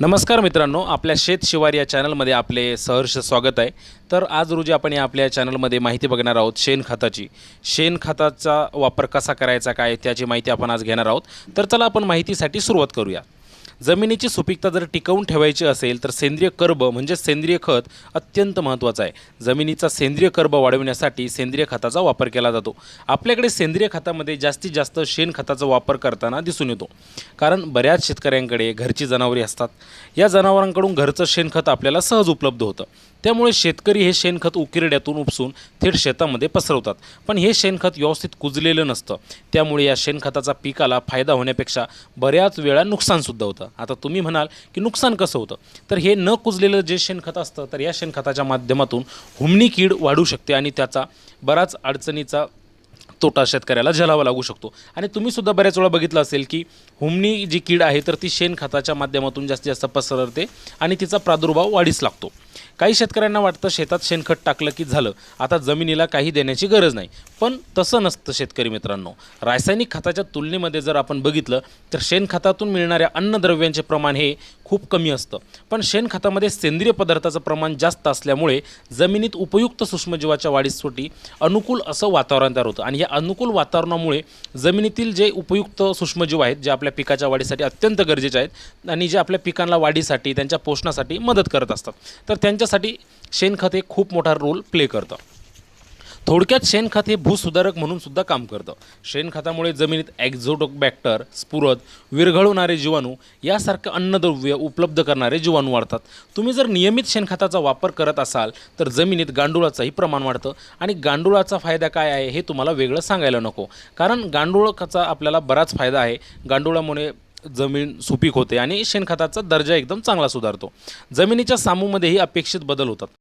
नमस्कार मित्रांनो आपल्या शेत शिवार या चॅनलमध्ये आपले सहर्ष स्वागत आहे. तर आज रोजी आपण या आपल्या चॅनलमध्ये माहिती बघणार आहोत शेणखताची शेणखताचा वापर कसा करायचा काय त्याची माहिती आपण आज घेणार आहोत. तर चला आपण माहितीसाठी सुरुवात करूया. जमिनीची सुपीकता जर टिकवून ठेवायची असेल तर सेंद्रिय कर्ब म्हणजे सेंद्रिय खत अत्यंत महत्त्वाचं आहे. जमिनीचा सेंद्रिय कर्ब वाढवण्यासाठी सेंद्रिय खताचा वापर केला जातो. आपल्याकडे सेंद्रिय खतामध्ये जास्तीत जास्त शेणखताचा वापर करताना दिसून येतो. कारण बऱ्याच शेतकऱ्यांकडे घरची जनावरे असतात. या जनावरांकडून घरचं शेणखत आपल्याला सहज उपलब्ध होतं. त्यामुळे शेतकरी हे शेणखत उकिरड्यातून उपसून थेट शेतामध्ये पसरवतात. पण हे शेणखत व्यवस्थित कुजलेलं नसतं. त्यामुळे या शेणखताचा पिकाला फायदा होण्यापेक्षा बऱ्याच वेळा नुकसानसुद्धा होतं. आता तुम्ही म्हणाल की नुकसान कसं होतं? तर हे न कुजलेलं जे शेणखत असतं तर या शेणखताच्या माध्यमातून हुमणी कीड वाढू शकते आणि त्याचा बराच अडचणीचा तोटा शेतकऱ्याला झेलावा लागू शकतो. आणि तुम्हीसुद्धा बऱ्याच वेळा बघितलं असेल की हुमणी जी कीड आहे तर ती शेणखताच्या माध्यमातून जास्तीत जास्त पसरते आणि तिचा प्रादुर्भाव वाढीस लागतो. काही शेतकऱ्यांना वाटतं शेतात शेणखत टाकलं की झालं. आता जमिनीला काही देण्याची गरज नाही. पण तसं नसतं शेतकरी मित्रांनो. रासायनिक खताच्या तुलनेमध्ये जर आपण बघितलं तर शेणखतातून मिळणाऱ्या अन्नद्रव्यांचे प्रमाण हे खूप कमी असतं. पण शेणखतामध्ये सेंद्रिय पदार्थाचं प्रमाण जास्त असल्यामुळे जमिनीत उपयुक्त सूक्ष्मजीवाच्या वाढीसाठी अनुकूल असं वातावरण तयार होतं. आणि या अनुकूल वातावरणामुळे जमिनीतील जे उपयुक्त सूक्ष्मजीव आहेत जे आपल्या पिकाच्या वाढीसाठी अत्यंत गरजेचे आहेत आणि जे आपल्या पिकांना वाढीसाठी त्यांच्या पोषणासाठी मदत करत असतात. तर त्यांच्यासाठी शेणखत हे खूप मोठा रोल प्ले करतं. थोडक्यात शेणखत हे भूसुधारक म्हणून सुद्धा काम करतं. शेणखतामुळे जमिनीत ॲक्झोटोबॅक्टर स्फुरद विरघळवणारे जीवाणू यासारखं अन्नद्रव्य उपलब्ध करणारे जीवाणू वाढतात. तुम्ही जर नियमित शेणखताचा वापर करत असाल तर जमिनीत गांडुळाचंही प्रमाण वाढतं. आणि गांडुळाचा फायदा काय आहे हे तुम्हाला वेगळं सांगायला नको. कारण गांडुळाचा आपल्याला बराच फायदा आहे. गांडुळामुळे जमीन सुपीक होते आणि शेणखताचा दर्जा एकदम चांगला सुधारतो. जमिनीच्या सामूमध्येही अपेक्षित बदल होतात.